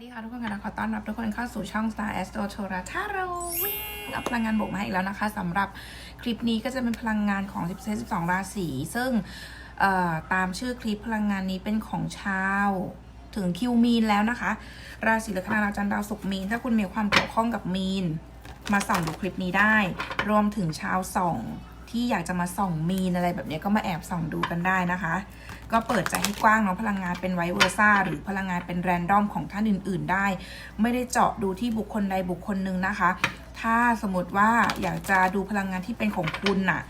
สดีค่ะทุกคนกันนะขอต้อนรับทุกคนเข้าสู่ช่อง Star Astro t o r a ถ้าเราวิ่งเอาพลังงานบวกมาอีกแล้วนะคะสำหรับคลิปนี้ก็จะเป็นพลังงานของ10 12 ราศี ซึ่งตามชื่อคลิปพลังงานนี้เป็นของชาวถึงคิวมีนแล้วนะคะ ราศีลัคนาราจันดาวศุกร์มีน ถ้าคุณมีความเกี่ยวข้องกับมีน มาส่องดูคลิปนี้ได้ รวมถึงชาวส่อง ที่อยากจะมาส่องมีนอะไรแบบนี้ก็มาแอบส่องดูกันได้นะคะ ก็เปิดใจให้กว้างเนาะพลังงานเป็นไวเวอร์ซ่าหรือพลังงานเป็นแรนดอมของท่านอื่น ๆ ได้ ไม่ได้เจาะดูที่บุคคลใดบุคคลหนึ่งนะคะ ถ้าสมมติว่าอยากจะดูพลังงานที่เป็นของคุณน่ะ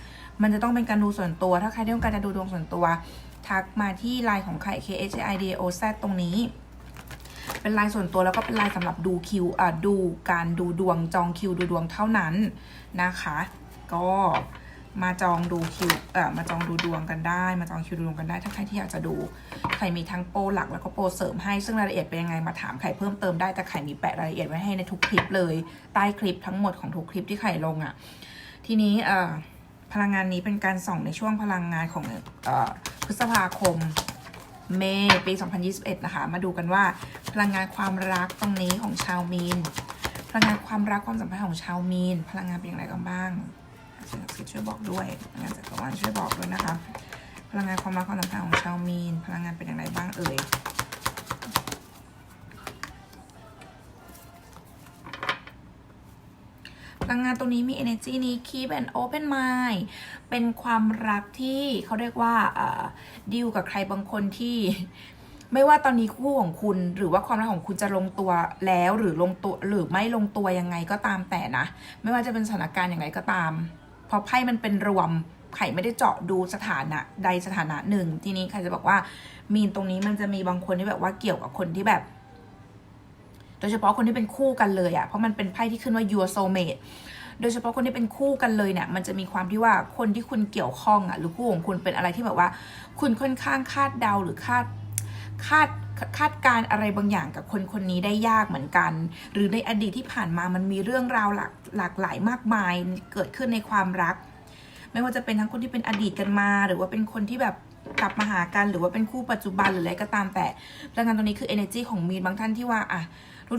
มันจะต้องเป็นการดูส่วนตัว ถ้าใครต้องการจะดูดวงส่วนตัว ทักมาที่ไลน์ของใคร K H I D O Z ตรงนี้เป็นไลน์ส่วนตัวแล้วก็เป็นไลน์สำหรับดูคิวอะดูการดูดวงจองคิวดูดวงเท่านั้นนะคะ ก็ มาจองดูคิวเอ่อมาจองดูดวงกันได้ มาจองคิวดูดวงกันได้ ถ้าใครที่อยากจะดู ใครมีทั้งโปรหลักแล้วก็โปรเสริมให้ ซึ่งรายละเอียดเป็นยังไงมาถามไข่เพิ่มเติมได้ แต่ไข่มีแปะรายละเอียดไว้ให้ในทุกคลิปเลย ใต้คลิปทั้งหมดของทุกคลิปที่ไข่ลงอะ่ะ ทีนี้เอ่อพลังงานนี้เป็นการส่องในช่วงพลังงานของเอ่อพฤษภาคม เมย์ปี 2021 นะคะ มาดูกันว่า พลังงานความรักตรงนี้ของชาวมีน พลังงานความรักความสัมพันธ์ของชาวมีน พลังงานเป็นอย่างไรกันบ้าง สิ่งศักดิ์สิทธิ์ช่วยบอกด้วยพลังงานจักรวาลช่วยบอกด้วยนะคะ พลังงานความรักความสัมพันธ์ของชาวมีน พลังงานเป็นอย่างไรบ้างเอ่ยพลังงานตรงนี้มี energy นี้ keep an open mind เป็นความรักที่เขาเรียกว่าดิวกับใครบางคนที่ ไม่ว่าตอนนี้คู่ของคุณ หรือว่าความรักของคุณจะลงตัวแล้วหรือลงตัวหรือไม่ลงตัวยังไงก็ตามแต่นะ ไม่ว่าจะเป็นสถานการณ์อย่างไรก็ตาม พราะไพ่มันเป็นรวมไข่ไม่ได้เจาะดูสถานะใดสถานะหนึ่ง ทีนี้ใครจะบอกว่า มีนตรงนี้มันจะมีบางคนที่แบบว่าเกี่ยวกับคนที่แบบ โดยเฉพาะคนที่เป็นคู่กันเลยอะ่ะเพราะมันเป็นไพ่ที่ขึ้นว่า your soulmate โดยเฉพาะคนที่เป็นคู่กันเลยเนี่ย มันจะมีความที่ว่าคนที่คุณเกี่ยวข้องอะหรือคู่ของคุณเป็นอะไรที่แบบว่า คุณค่อนข้างคาดเดาหรือคาด คาดคาดการอะไรบางอย่างกับคนคนนี้ได้ยากเหมือนกัน หรือในอดีตที่ผ่านมามันมีเรื่องราวหลากหลากหลายมากมายเกิดขึ้นในความรัก ไม่ว่าจะเป็นทั้งคนที่เป็นอดีตกันมา หรือว่าเป็นคนที่แบบกลับมาหากันหรือว่าเป็นคู่ปัจจุบันหรืออะไรก็ตามแต่พลังงานตรงนี้คือ energy ของมีนบางท่านที่ว่าอะ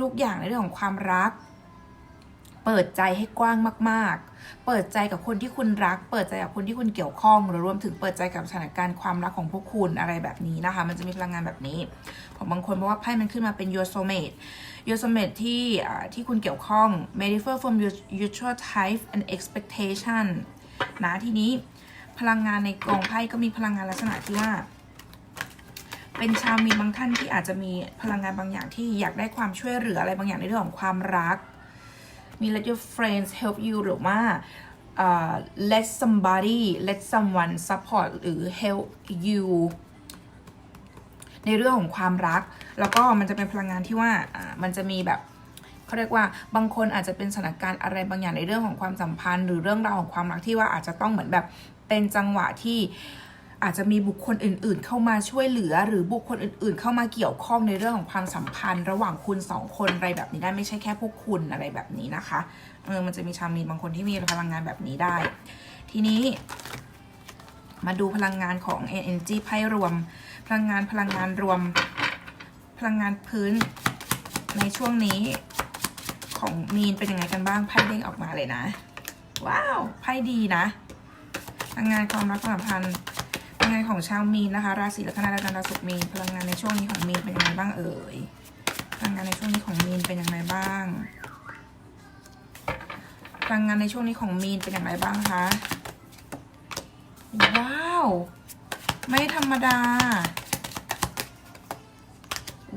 ทุกๆอย่างในเรื่องของความรัก เปิดใจให้กว้างมาก ๆ เปิดใจกับคนที่คุณรัก เปิดใจกับคนที่คุณเกี่ยวข้องหรือรวมถึงเปิดใจกับสถานการณ์ความรักของพวกคุณอะไรแบบนี้นะคะ มันจะมีพลังงานแบบนี้ของบางคนเพราะว่าไพ่มันขึ้นมาเป็น your soulmate your soulmate ที่ที่คุณเกี่ยวข้อง may differ from your usual type and expectation นะทีนี้พลังงานในกองไพ่ก็มีพลังงานลักษณะที่ว่าเป็นชาวมีนบางท่านที่อาจจะมีพลังงานบางอย่างที่อยากได้ความช่วยเหลืออะไรบางอย่างในเรื่องของความรัก มี let your friends help you หรือว่าเอ่อ let somebody let someone support หรือ help you ในเรื่องของความรัก แล้วก็มันจะเป็นพลังงานที่ว่ามันจะมีแบบเขาเรียกว่าบางคนอาจจะเป็นสถานการณ์อะไรบางอย่างในเรื่องของความสัมพันธ์ หรือเรื่องราวของความรักที่ว่าอาจจะต้องเหมือนแบบเป็นจังหวะที่ อาจจะมีบุคคลอื่น ๆ เข้ามาช่วยเหลือ หรือบุคคลอื่น ๆ เข้ามาเกี่ยวข้องในเรื่องของความสัมพันธ์ ระหว่างคุณสองคนอะไรแบบนี้ได้ไม่ใช่แค่พวกคุณอะไรแบบนี้นะคะเออมันจะมีชาวมีนบางคนที่มีพลังงานแบบนี้ได้ ทีนี้ มาดูพลังงานของ energy ไพ่รวม พลังงานพลังงานรวม พลังงานพื้นในช่วงนี้ของมีนเป็นยังไงกันบ้างไพ่เด้งออกมาเลยนะ ว้าวไพ่ดีนะพลังงานความรักความสัมพันธ์ ลังงานของชาวมีนนะคะ ราศีลัคนาราศีดาศุกร์มีนพลังงานในช่วงนี้ของมีนเป็นยังไงบ้างเอ่ยพลังงานในช่วงนี้ของมีนเป็นยังไงบ้าง พลังงานในช่วงนี้ของมีนเป็นอย่างไรบ้างคะ ว้าว ไม่ธรรมดา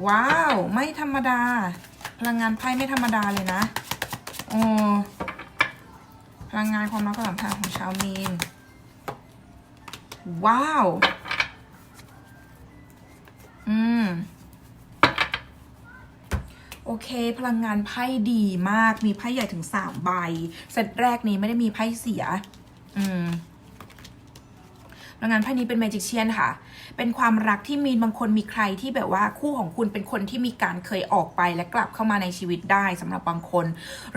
ว้าว ไม่ธรรมดา พลังงานไพ่ไม่ธรรมดาเลยนะ โอ้ พลังงานความรักความสัมพันธ์ของชาวมีน ว้าว อืม โอเค พลังงานไพ่ดีมาก มีไพ่ใหญ่ถึงสามใบ เซตแรกนี้ไม่ได้มีไพ่เสีย อืม พลังงานไพ่นี้เป็นเมจิกเชียนค่ะ เป็นความรักที่มีบางคนมีใครที่แบบว่าคู่ของคุณเป็นคนที่มีการเคยออกไปและกลับเข้ามาในชีวิตได้สำหรับบางคน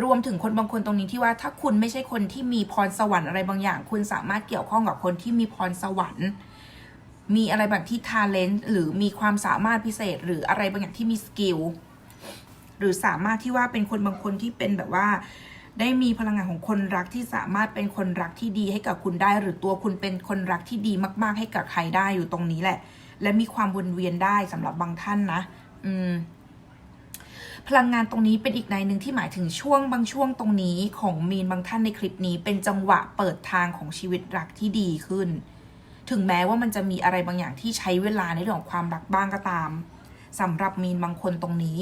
รวมถึงคนบางคนตรงนี้ที่ว่าถ้าคุณไม่ใช่คนที่มีพรสวรรค์อะไรบางอย่าง คุณสามารถเกี่ยวข้องกับคนที่มีพรสวรรค์มีอะไรแบบที่ทาเลนต์หรือมีความสามารถพิเศษ หรืออะไรบางอย่างที่มีสกิลหรือสามารถที่ว่าเป็นคนบางคนที่เป็นแบบว่า ได้มีพลังงานของคนรักที่สามารถเป็นคนรักที่ดีให้กับคุณได้ หรือตัวคุณเป็นคนรักที่ดีมาก ๆ ให้กับใครได้อยู่ตรงนี้แหละ และมีความวนเวียนได้สำหรับบางท่านนะ อืม พลังงานตรงนี้เป็นอีกในหนึ่งที่หมายถึงช่วงบางช่วงตรงนี้ของมีนบางท่านในคลิปนี้ เป็นจังหวะเปิดทางของชีวิตรักที่ดีขึ้น ถึงแม้ว่ามันจะมีอะไรบางอย่างที่ใช้เวลาในเรื่องของความรักบ้างก็ตามสำหรับมีนบางคนตรงนี้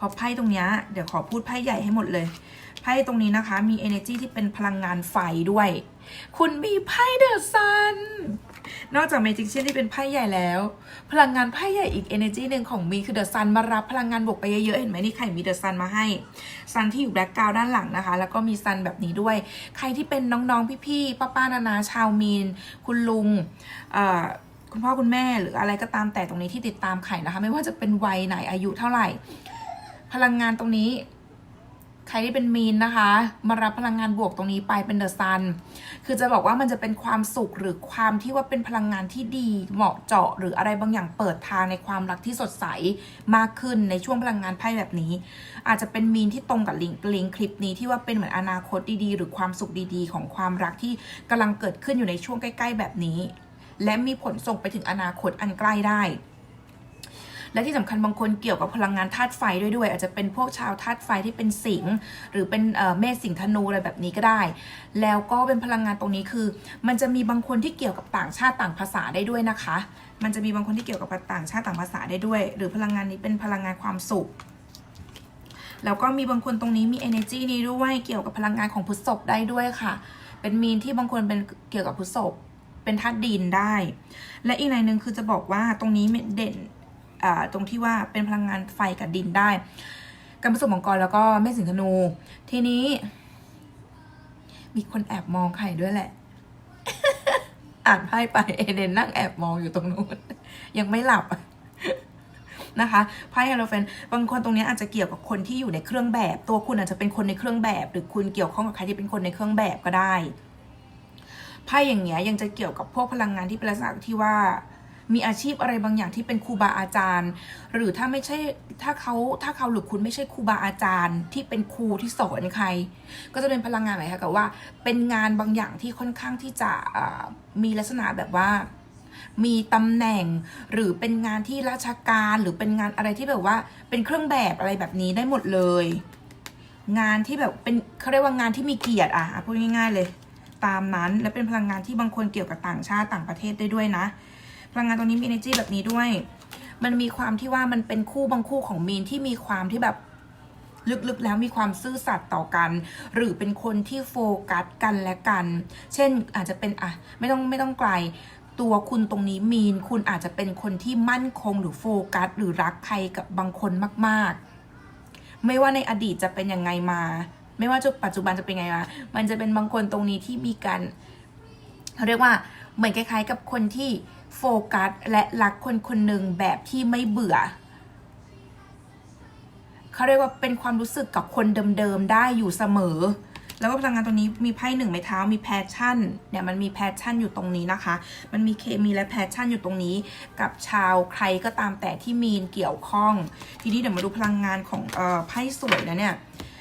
พอไพ่ตรงนี้เดี๋ยวขอพูดไพ่ใหญ่ให้หมดเลยไพ่ตรงนี้นะคะมี energy ที่เป็นพลังงานไฟด้วย คุณมีไพ่เดอะซันนอกจากเมจิกเชียนที่เป็นไพ่ใหญ่แล้ว พลังงานไพ่ใหญ่อีก energy หนึ่งของมีคือเดอะซันมารับพลังงานบวกไปเยอะๆเห็นไหมนี่ใครมีเดอะซันมาให้ซันที่อยู่แบ็กกราวด้านหลังนะคะ แล้วก็มีซันแบบนี้ด้วย ใครที่เป็นน้องๆพี่ๆป้าๆนานาชาวมีน คุณลุงเอ่อคุณพ่อคุณแม่หรืออะไรก็ตามแต่ตรงนี้ที่ติดตามไข่นะคะ ไม่ว่าจะเป็นวัยไหนอายุเท่าไหร่ พลังงานตรงนี้ ใครที่เป็นมีนนะคะ มารับพลังงานบวกตรงนี้ไปเป็นเดอะซัน คือจะบอกว่ามันจะเป็นความสุขหรือความที่ว่าเป็นพลังงานที่ดีเหมาะเจาะ หรืออะไรบางอย่างเปิดทางในความรักที่สดใสมากขึ้นในช่วงพลังงานไพ่แบบนี้ อาจจะเป็นมีนที่ตรงกับลิงก์ลิงก์คลิปนี้ที่ว่าเป็นเหมือนอนาคตดีๆ หรือความสุขดีๆ ของความรักที่กำลังเกิดขึ้นอยู่ในช่วงใกล้ ๆ แบบนี้ และมีผลส่งไปถึงอนาคตอันใกล้ได้ และที่สำคัญบางคนเกี่ยวกับพลังงานธาตุไฟด้วยด้วย อาจจะเป็นพวกชาวธาตุไฟที่เป็นสิงหรือเป็นเมษสิงธนูอะไรแบบนี้ก็ได้ แล้วก็เป็นพลังงานตรงนี้คือ มันจะมีบางคนที่เกี่ยวกับต่างชาติต่างภาษาได้ด้วยนะคะ มันจะมีบางคนที่เกี่ยวกับต่างชาติต่างภาษาได้ด้วย หรือพลังงานนี้เป็นพลังงานความสุขแล้วก็มีบางคนตรงนี้มี energy นี้ด้วยเกี่ยวกับพลังงานของพฤษภได้ด้วยค่ะ เป็นมีนที่บางคนเป็นเกี่ยวกับพฤษภเป็นธาตุดินได้ และอีกในหนึ่งคือจะบอกว่าตรงนี้เด่น ตรงที่ว่าเป็นพลังงานไฟกับดินได้ การผสมของกรแล้วก็เมษสิงธนู ทีนี้ มีคนแอบมองไข่ด้วยแหละ อ่านไพ่ไปเอเดนนั่งแอบมองอยู่ตรงนู้นยังไม่หลับนะคะไพ่ฮาโลเฟนบางคนตรงนี้อาจจะเกี่ยวกับคนที่อยู่ในเครื่องแบบ ตัวคุณอาจจะเป็นคนในเครื่องแบบ หรือคุณเกี่ยวข้องกับใครที่เป็นคนในเครื่องแบบก็ได้ไพ่อย่างเงี้ยยังจะเกี่ยวกับพวกพลังงานที่เป็นลักษณะที่ว่า มีอาชีพอะไรบางอย่างที่เป็นครูบาอาจารย์ หรือถ้าไม่ใช่ถ้าเขาถ้าเขาหรือคุณไม่ใช่ครูบาอาจารย์ ที่เป็นครูที่สอนใคร ก็จะเป็นพลังงานหมายค่ะกับว่า เป็นงานบางอย่างที่ค่อนข้างที่จะมีลักษณะแบบว่ามีตำแหน่งหรือเป็นงานที่ราชการหรือเป็นงานอะไรที่แบบว่า เป็นเครื่องแบบอะไรแบบนี้ได้หมดเลย งานที่แบบเป็นเขาเรียกว่างานที่มีเกียรติอะอะพูดง่ายๆเลย ตามนั้นและเป็นพลังงานที่บางคนเกี่ยวกับต่างชาติต่างประเทศได้ด้วยนะ พลังงานตรงนี้มี energy แบบนี้ด้วย มันมีความที่ว่ามันเป็นคู่บางคู่ของมีนที่มีความที่แบบลึกๆแล้วมีความซื่อสัตย์ต่อกัน หรือเป็นคนที่โฟกัสกันและกัน เช่นอาจจะเป็นอะไม่ต้องไม่ต้องไกล ตัวคุณตรงนี้มีน คุณอาจจะเป็นคนที่มั่นคงหรือโฟกัส หรือรักใครกับบางคนมากๆ ไม่ว่าในอดีตจะเป็นยังไงมา ไม่ว่าจะปัจจุบันจะเป็นไงมามันจะเป็นบางคนตรงนี้ที่มีการเขาเรียกว่าเหมือนคล้ายๆ กับคนที่ โฟกัสและรักคนคนหนึ่งแบบที่ไม่เบื่อ เขาเรียกว่าเป็นความรู้สึกกับคนเดิมๆได้อยู่เสมอ แล้วก็พลังงานตรงนี้มีไพ่หนึ่งไม้เท้ามีแพชชั่นเนี่ยมันมีแพชชั่นอยู่ตรงนี้นะคะ มันมีเคมีและแพชชั่นอยู่ตรงนี้ กับชาวใครก็ตามแต่ที่มีนเกี่ยวข้อง ทีนี้เดี๋ยวมาดูพลังงานของเอ่อไพ่สวยนะเนี่ย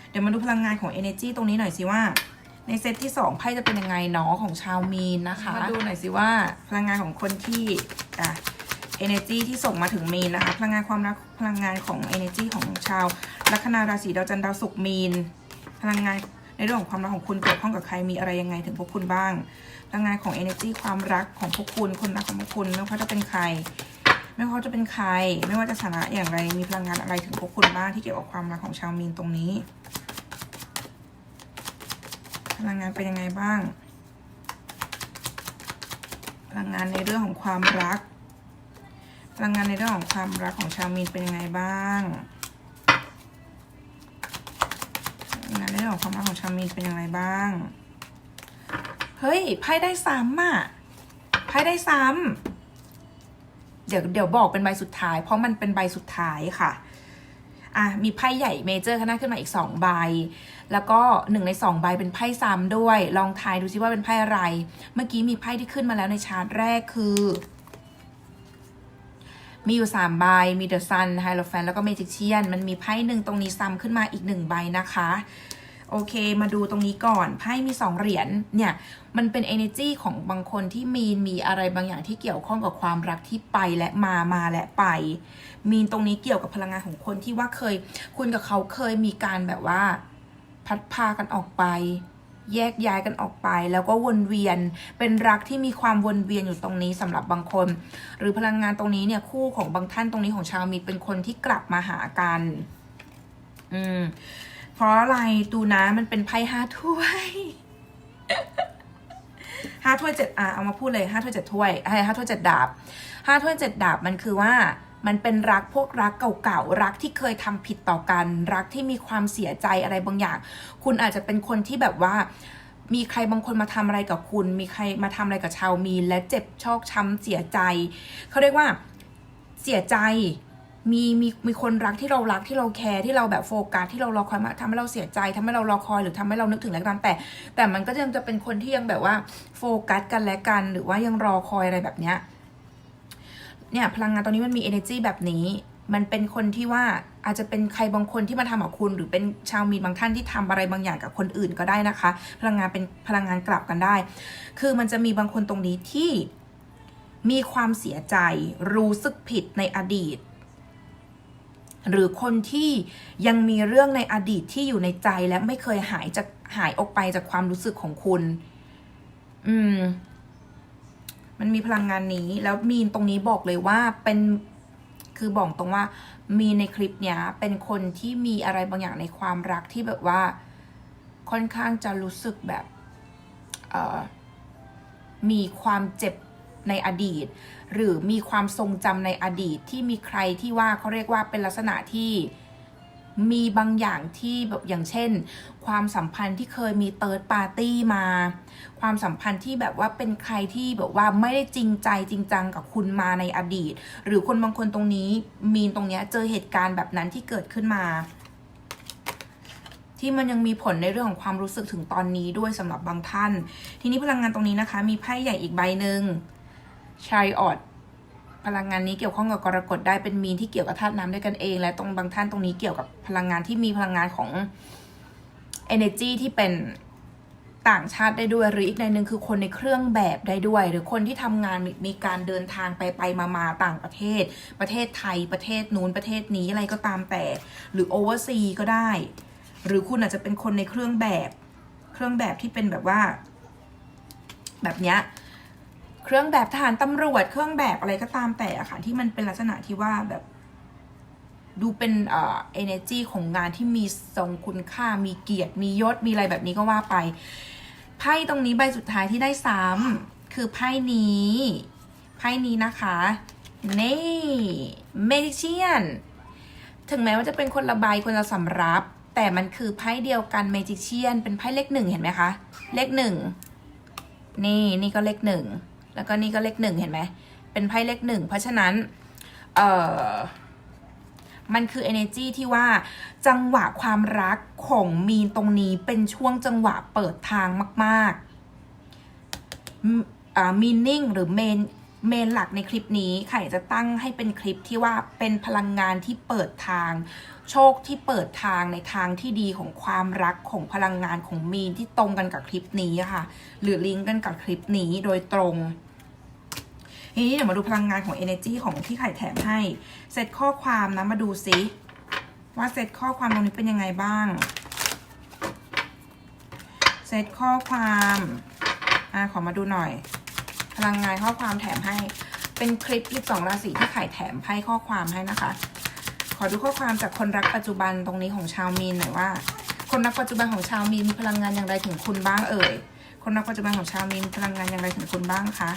เดี๋ยวมาดูพลังงานของ energy ตรงนี้หน่อยสิว่า ในเซตที่สองไพ่จะเป็นยังไงเนาะของชาวมีนนะคะ มาดูหน่อยสิว่าพลังงานของคนที่อะ energy ที่ส่งมาถึงมีนนะคะ พลังงานความรักพลังงานของ energy ของชาวลัคนาราศีดาวจันทร์ดาวศุกร์มีน พลังงานในเรื่องของความรักของคุณเกี่ยวข้องกับใครมีอะไรยังไงถึงพวกคุณบ้าง พลังงานของ energy ความรักของพวกคุณคนรักของพวกคุณไม่ว่าเขาจะเป็นใคร ไม่ว่าเขาจะเป็นใคร ไม่ว่าจะสถานะอย่างไรมีพลังงานอะไรถึงพวกคุณบ้างที่เกี่ยวกับความรักของชาวมีนตรงนี้ พลังงานเป็นยังไงบ้าง พลังงานในเรื่องของความรัก พลังงานในเรื่องของความรักของชาวมีนเป็นยังไงบ้างพลังงานในเรื่องของความรักของชาวมีนเป็นยังไงบ้าง เฮ้ยไพ่ได้ซ้ำอะไพ่ได้ซ้ำเดี๋ยวเดี๋ยวบอกเป็นใบสุดท้าย เพราะมันเป็นใบสุดท้ายค่ะ อะมีไพ่ใหญ่เมเจอร์ข้างหน้าขึ้นมาอีกสองใบ แล้วก็หนึ่งในสองใบเป็นไพ่ซ้ำด้วย ลองทายดูซิว่าเป็นไพ่อะไร เมื่อกี้มีไพ่ที่ขึ้นมาแล้วในชาร์ตแรกคือ มีอยู่ 3 ใบ มีเดอะซันไฮโลแฟนแล้วก็เมจิเชียน มันมีไพ่หนึ่งตรงนี้ซ้ำขึ้นมาอีกหนึ่งใบนะคะ โอเค มาดูตรงนี้ก่อน ไพ่มี 2 เหรียญ เนี่ย มันเป็น energy ของบางคนที่มีมีอะไรบางอย่างที่เกี่ยวข้องกับความรักที่ไปและมา มาและไป มีนตรงนี้เกี่ยวกับพลังงานของคนที่ว่าเคย คุณกับเขาเคยมีการแบบว่า พัดพากันออกไป แยกย้ายกันออกไป แล้วก็วนเวียน เป็นรักที่มีความวนเวียนอยู่ตรงนี้สำหรับบางคน หรือพลังงานตรงนี้เนี่ย คู่ของบางท่านตรงนี้ของชาวมีนเป็นคนที่กลับมาหากัน อืม เพราะอะไรดูนะมันเป็นไพ่ห้าถ้วยห้าถ้วยเจ็ดอะเอามาพูดเลยห้าถ้วยเจ็ดถ้วยไอ้ห้าถ้วยเจ็ดดาบห้าถ้วยเจ็ดดาบมันคือว่ามันเป็นรักพวกรักเก่าๆ รักที่เคยทำผิดต่อกัน รักที่มีความเสียใจอะไรบางอย่าง คุณอาจจะเป็นคนที่แบบว่า มีใครบางคนมาทำอะไรกับคุณ มีใครมาทำอะไรกับชาวมีนและเจ็บชอกช้ำเสียใจ เขาเรียกว่าเสียใจ มีมีมีคนรักที่เรารักที่เราแคร์ที่เราแบบโฟกัสที่เรารอคอยมาทำให้เราเสียใจทำให้เรารอคอยหรือทำให้เรานึกถึงอะไรก็ตามแต่ แต่มันก็ยังจะเป็นคนที่ยังแบบว่าโฟกัสกันและกันหรือว่ายังรอคอยอะไรแบบเนี้ยเนี่ยพลังงานตอนนี้มันมี energy แบบนี้ มันเป็นคนที่ว่าอาจจะเป็นใครบางคนที่มาทำกับคุณ หรือเป็นชาวมีนบางท่านที่ทำอะไรบางอย่างกับคนอื่นก็ได้นะคะ พลังงานเป็นพลังงานกลับกันได้ คือมันจะมีบางคนตรงนี้ที่มีความเสียใจรู้สึกผิดในอดีต หรือคนที่ยังมีเรื่องในอดีตที่อยู่ในใจและไม่เคยหายจากหายออกไปจากความรู้สึกของคุณ อืม มันมีพลังงานนี้ แล้วมีนตรงนี้บอกเลยว่าเป็นคือบอกตรงว่า มีในคลิปเนี้ย เป็นคนที่มีอะไรบางอย่างในความรักที่แบบว่า ค่อนข้างจะรู้สึกแบบ เอ่อ มีความเจ็บ ในอดีต หรือมีความทรงจำในอดีตที่มีใครที่ว่าเขาเรียกว่าเป็นลักษณะที่มีบางอย่างที่แบบอย่างเช่น ความสัมพันธ์ที่เคยมีเติร์ดปาร์ตี้มา ความสัมพันธ์ที่แบบว่าเป็นใครที่แบบว่าไม่ได้จริงใจจริงจังกับคุณมาในอดีต หรือคนบางคนตรงนี้มีนตรงเนี้ยเจอเหตุการณ์แบบนั้นที่เกิดขึ้นมา ที่มันยังมีผลในเรื่องของความรู้สึกถึงตอนนี้ด้วยสำหรับบางท่าน ทีนี้พลังงานตรงนี้นะคะ มีไพ่ใหญ่อีกใบหนึ่ง ชายออดพลังงานนี้เกี่ยวข้องกับกรกฎได้เป็นมีนที่เกี่ยวกับธาตุน้ำด้วยกันเอง และตรงบางท่านตรงนี้เกี่ยวกับพลังงานที่มีพลังงานของ energy ที่เป็นต่างชาติได้ด้วยหรืออีกในหนึ่งคือคนในเครื่องแบบได้ด้วย หรือคนที่ทำงานมีมีการเดินทางไปไปมามาต่างประเทศ ประเทศไทยประเทศนู้นประเทศนี้อะไรก็ตามแต่ หรือโอเวอร์ซีก็ได้ หรือคุณอาจจะเป็นคนในเครื่องแบบ เครื่องแบบที่เป็นแบบว่า แบบเนี้ย เครื่องแบบทหารตำรวจ เครื่องแบบอะไรก็ตามแต่อะค่ะ ที่มันเป็นลักษณะที่ว่าแบบดูเป็นเอ่อ energy ของงานที่มีทรงคุณค่ามีเกียรติ มียศ มีอะไรแบบนี้ก็ว่าไป ไพ่ตรงนี้ใบสุดท้ายที่ได้ซ้ำคือไพ่นี้ ไพ่นี้นะคะนี่ magician ถึงแม้ว่าจะเป็นคนละใบคนละสำรับ แต่มันคือไพ่เดียวกัน magician เป็นไพ่เลขหนึ่งเห็นไหมคะ เลขหนึ่งนี่นี่ก็เลขหนึ่ง แล้วก็นี่ก็เลขหนึ่งเห็นไหม เป็นไพ่เลขหนึ่งเพราะฉะนั้น เอ่อ มันคือ energy ที่ว่าจังหวะความรักของมีนตรงนี้เป็นช่วงจังหวะเปิดทางมากๆมอ่า meaning หรือ main เมนหลักในคลิปนี้ไข่จะตั้งให้เป็นคลิปที่ว่าเป็นพลังงานที่เปิดทาง โชคที่เปิดทางในทางที่ดีของความรักของพลังงานของมีนที่ตรงกันกับคลิปนี้ค่ะ หรือลิงก์กันกับคลิปนี้โดยตรง ทีนี้เดี๋ยวมาดูพลังงานของ energy ของที่ไข่แถมให้เซตข้อความนะมาดูซิว่าเซตข้อความตรงนี้เป็นยังไงบ้างเซตข้อความอะขอมาดูหน่อย พลังงานข้อความแถมให้เป็นคลิป12ราศีที่ไข่แถมให้ข้อความให้นะคะ ขอดูข้อความจากคนรักปัจจุบันตรงนี้ของชาวมีนหน่อยว่า คนรักปัจจุบันของชาวมีนมีพลังงานอย่างไรถึงคุณบ้างเอ่ยคนรักปัจจุบันของชาวมีนพลังงานอย่างไรถึงคุณบ้างคะ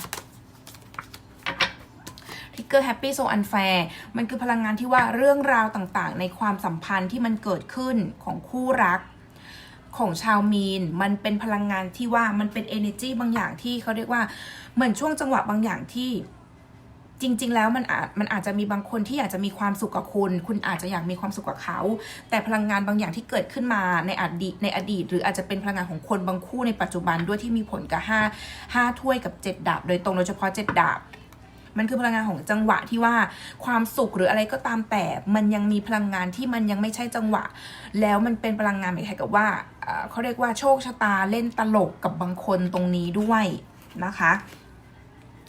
ทิกเกอร์แฮปปี้โซอันแฟร์มันคือพลังงานที่ว่าเรื่องราวต่างๆ ในความสัมพันธ์ที่มันเกิดขึ้นของคู่รักของชาวมีน มันเป็นพลังงานที่ว่ามันเป็น energy บางอย่างที่เขาเรียกว่าเหมือนช่วงจังหวะบางอย่างที่จริง ๆ แล้วมันอาจมันอาจจะมีบางคนที่อยากจะมีความสุขกับคุณ คุณอาจจะอยากมีความสุขกับเขา แต่พลังงานบางอย่างที่เกิดขึ้นมาในอดีตในอดีต หรืออาจจะเป็นพลังงานของคนบางคู่ในปัจจุบันด้วยที่มีผลกับห้าห้าถ้วยกับเจ็ดดาบ โดยตรงโดยเฉพาะเจ็ดดาบ มันคือพลังงานของจังหวะที่ว่าความสุขหรืออะไรก็ตามแต่ มันยังมีพลังงานที่มันยังไม่ใช่จังหวะ แล้วมันเป็นพลังงานแบบคล้ายๆกับว่าเอ่อเขาเรียกว่าโชคชะตาเล่นตลกกับบางคนตรงนี้ด้วยนะคะ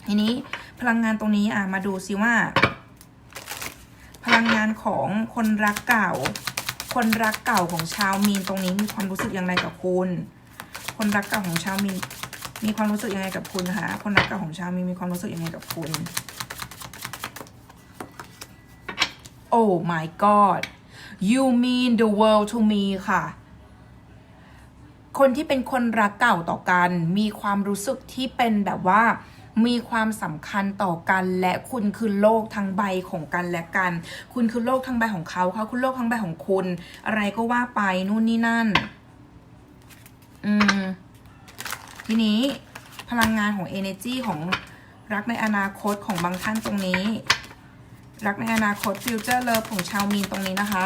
ทีนี้พลังงานตรงนี้อะมาดูซิว่า พลังงานของคนรักเก่า คนรักเก่าของชาวมีนตรงนี้มีความรู้สึกอย่างไรกับคุณ คนรักเก่าของชาวมีน มีความรู้สึกยังไงกับคุณคะ คนรักเก่าของชาวมีมีความรู้สึกยังไงกับคุณ Oh my god you mean the world to me ค่ะ คนที่เป็นคนรักเก่าต่อกัน มีความรู้สึกที่เป็นแบบว่ามีความสำคัญต่อกันและคุณคือโลกทั้งใบของกันและกัน คุณคือโลกทั้งใบของเขาเขาคือโลกทั้งใบของคุณ อะไรก็ว่าไปนู่นนี่นั่น อืม ทีนี้พลังงานของ energy ของรักในอนาคตของบางท่านตรงนี้ รักในอนาคต future love ของชาวมีนตรงนี้นะคะ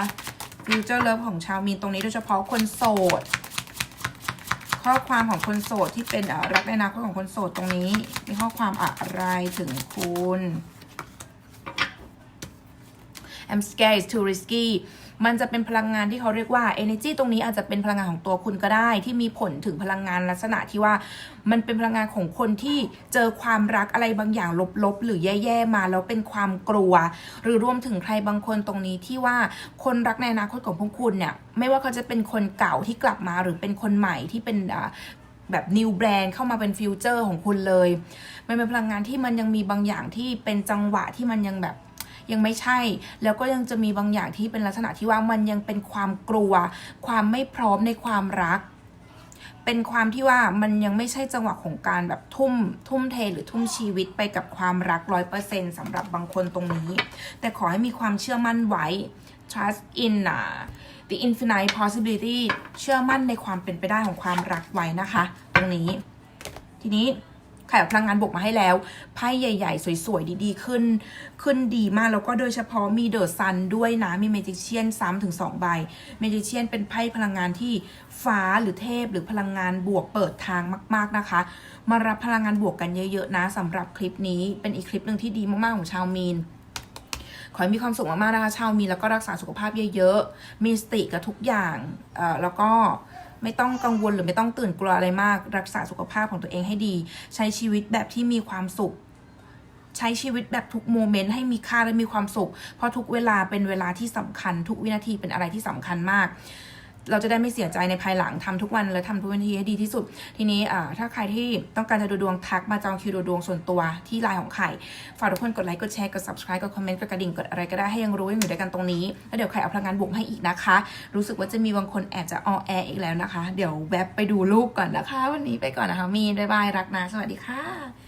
future love ของชาวมีนตรงนี้โดยเฉพาะคนโสด ข้อความของคนโสดที่เป็นรักในอนาคตของคนโสดตรงนี้ มีข้อความอะไรถึงคุณ I'm scared it's too risky มันจะเป็นพลังงานที่เขาเรียกว่า energy ตรงนี้อาจจะเป็นพลังงานของตัวคุณก็ได้ ที่มีผลถึงพลังงานลักษณะที่ว่า มันเป็นพลังงานของคนที่เจอความรักอะไรบางอย่างลบๆ หรือแย่ๆมาแล้วเป็นความกลัว หรือรวมถึงใครบางคนตรงนี้ที่ว่าคนรักในอนาคตของพวกคุณเนี่ยไม่ว่าเขาจะเป็นคนเก่าที่กลับมาหรือเป็นคนใหม่ที่เป็นแบบ new brand เข้ามาเป็นฟิวเจอร์ของคุณเลย มันเป็นพลังงานที่มันยังมีบางอย่างที่เป็นจังหวะที่มันยังแบบ ยังไม่ใช่ แล้วก็ยังจะมีบางอย่างที่เป็นลักษณะที่ว่ามันยังเป็นความกลัว ความไม่พร้อมในความรัก เป็นความที่ว่ามันยังไม่ใช่จังหวะของการแบบทุ่ม ทุ่มเทหรือทุ่มชีวิตไปกับความรักร้อยเปอร์เซ็นต์สำหรับบางคนตรงนี้ แต่ขอให้มีความเชื่อมั่นไว้ trust in uh, the infinite possibility เชื่อมั่นในความเป็นไปได้ของความรักไว้นะคะ ตรงนี้ ทีนี้ ไข่พลังงานบวกมาให้แล้ว ไพ่ใหญ่ ๆ สวย ๆ ดีๆ ขึ้น ขึ้นดีมาก แล้วก็โดยเฉพาะมีเดอะซันด้วยนะ มีเมจิเชียนซ้ำถึง2ใบ เมจิเชียนเป็นไพ่พลังงานที่ฟ้าหรือเทพหรือพลังงานบวกเปิดทางมาก ๆนะคะ มารับพลังงานบวกกันเยอะ ๆ นะสำหรับคลิปนี้ เป็นอีกคลิปหนึ่งที่ดีมาก ๆ ของชาวมีนขอให้มีความสุขมากๆนะคะชาวมีนแล้วก็รักษาสุขภาพเยอะๆ มีสติกับทุกอย่าง เอ่อ แล้วก็ ไม่ต้องกังวลหรือไม่ต้องตื่นกลัวอะไรมาก รักษาสุขภาพของตัวเองให้ดี ใช้ชีวิตแบบที่มีความสุข ใช้ชีวิตแบบทุกโมเมนต์ให้มีค่าและมีความสุข เพราะทุกเวลาเป็นเวลาที่สำคัญ ทุกวินาทีเป็นอะไรที่สำคัญมาก เราจะได้ไม่เสียใจในภายหลังทำทุกวันและทำทุกวินทีให้ดีที่สุด ทีนี้ถ้าใครที่ต้องการจะดูดวงทักมาจองคิวดูดวงส่วนตัวที่ไลน์ของไข่ฝากทุกคนกดไลค์กดแชร์กด subscribe กดคอมเมนต์กดกระดิ่งกดอะไรก็ได้ให้ยังรู้ว่าอยู่ด้วยกันตรงนี้ แล้วเดี๋ยวไข่เอาพลังงานบวกให้อีกนะคะ รู้สึกว่าจะมีบางคนแอบจะออแออีกแล้วนะคะ เดี๋ยวแวบไปดูลูกก่อนนะคะ วันนี้ไปก่อนนะคะมีนบ๊ายบายรักนะสวัสดีค่ะ